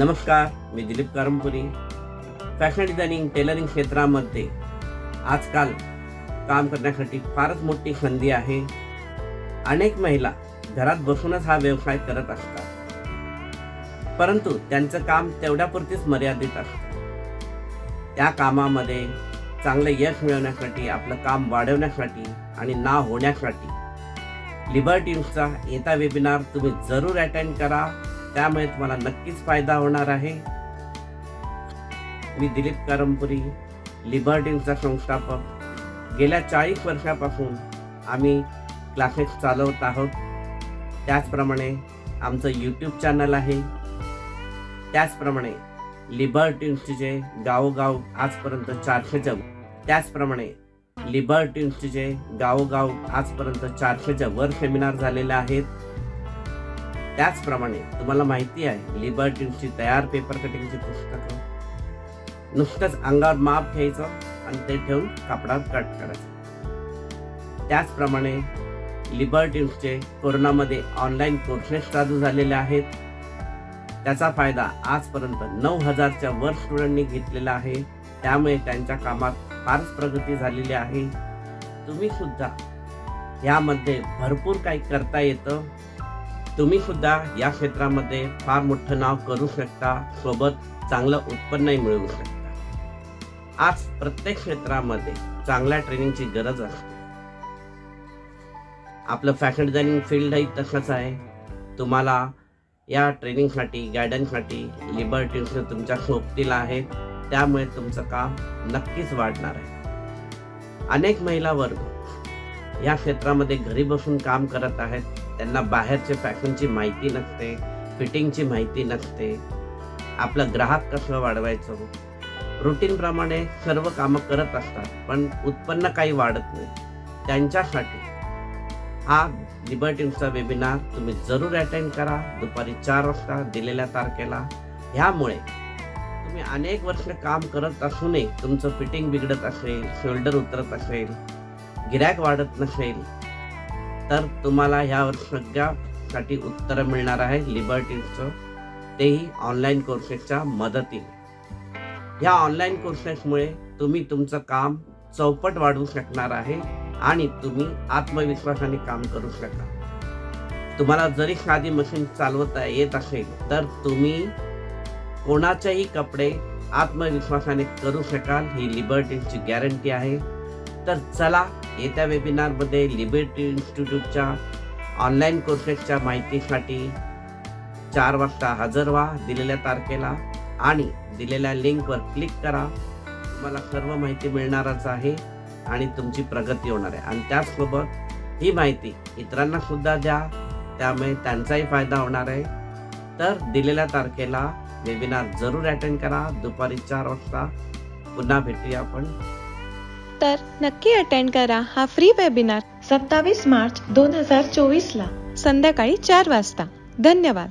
नमस्कार मी Dilip Karampuri. Fashion designing tailoring क्षेत्रामध्ये आजकाल काम करण्यासाठी फारच मोठी संधी आहे. अनेक महिला घरात बसूनच हा व्यवसाय करत असतात. परंतु त्यांचं काम तेवढ्यापुरतीच मर्यादित असतं. त्या कामामध्ये चांगलं यश मिळवण्यासाठी आपलं काम वाढवण्यासाठी आणि नाव होण्यासाठी लिबर्टीन्सचा येता वेबिनार तुम्ही जरूर अटेंड करा. त्यामुळे तुम्हाला नक्कीच फायदा होणार आहे. मी दिलीप करमपुरी लिबर्टीन्सचा संस्थापक. गेल्या चाळीस वर्षापासून आम्ही क्लासेस चालवत आहोत. त्याचप्रमाणे आमचं यूट्यूब चॅनल आहे. त्याचप्रमाणे लिबर्टीन्सचे जे गावोगाव आजपर्यंत चारशेच्या त्याचप्रमाणे लिबर्टीन्सचे गावोगाव आजपर्यंत चारशेच्या वर सेमिनार झालेले आहेत. त्याचप्रमाणे तुम्हाला माहिती आहे लिबर्टीची तयार पेपर कटिंगची पुस्तकं. नुसतंच अंगावर माप घ्यायचं आणि ते ठेवून कापडात कट करायचं. त्याचप्रमाणे लिबर्टीचे कोरोनामध्ये ऑनलाईन कोर्सेस चालू झालेले आहेत. त्याचा फायदा आजपर्यंत नऊ हजारच्या वर स्टुडंटनी घेतलेला आहे. त्यामुळे त्यांच्या कामात फारच प्रगती झालेली आहे. तुम्ही सुद्धा यामध्ये भरपूर काही करता येतं. तुम्ही सुद्धा या क्षेत्रामध्ये फार मोठं नाव करू शकता सोबत चांगलं उत्पन्नही मिळवू शकता. आज प्रत्येक क्षेत्रामध्ये चांगल्या ट्रेनिंगची गरज असते आपलं फॅशन डिझायनिंग फील्डही तसंच आहे. तुम्हाला या ट्रेनिंगसाठी गायडन्ससाठी लिबर्टी तुमच्या सोबतीला आहेत त्यामुळे तुमचं काम नक्कीच वाढणार आहे. अनेक महिला वर्ग या क्षेत्रामध्ये घरी बसून काम करत आहेत. त्यांना बाहेरचे फॅशनची माहिती नसते फिटिंगची माहिती नसते. आपला ग्राहक कसं वाढवायचं? रुटीनप्रमाणे सर्व कामं करत असतात पण उत्पन्न काही वाढत नाही. त्यांच्यासाठी हा लिबर्टीचा वेबिनार तुम्ही जरूर अटेंड करा. दुपारी चार वाजता दिलेल्या तारखेला. ह्यामुळे तुम्ही अनेक वर्ष काम करत असूनही तुमचं फिटिंग बिघडत असेल शोल्डर उतरत असेल गिरॅक वाढत नसेल तर तुम्हाला ह्यावर सगळ्यासाठी उत्तरं मिळणार आहे लिबर्टीचं तेही ऑनलाईन कोर्सेसच्या मदतीने. ह्या ऑनलाईन कोर्सेसमुळे तुम्ही तुमचं काम चौपट वाढवू शकणार आहे आणि तुम्ही आत्मविश्वासाने काम करू शकाल. तुम्हाला जरी साधी मशीन चालवता येत असेल तर तुम्ही कोणाचेही कपडे आत्मविश्वासाने करू शकाल ही लिबर्टीची गॅरंटी आहे. तर चला येत्या वेबिनारमध्ये लिबर्टी इन्स्टिट्यूटच्या ऑनलाईन कोर्सेसच्या माहितीसाठी चार वाजता हजर व्हा दिलेल्या तारखेला आणि दिलेल्या लिंकवर क्लिक करा. तुम्हाला सर्व माहिती मिळणारच आहे आणि तुमची प्रगती होणार आहे. आणि त्याचसोबत ही माहिती इतरांना सुद्धा द्या. त्यामुळे त्यांचाही फायदा होणार आहे. तर दिलेल्या तारखेला वेबिनार जरूर अटेंड करा. दुपारी चार वाजता पुन्हा भेटूया आपण. तर नक्की अटेंड करा हा फ्री वेबिनार सत्तावीस मार्च दोन हजार चोवीस ला संध्याकाळी चार वाजता. धन्यवाद.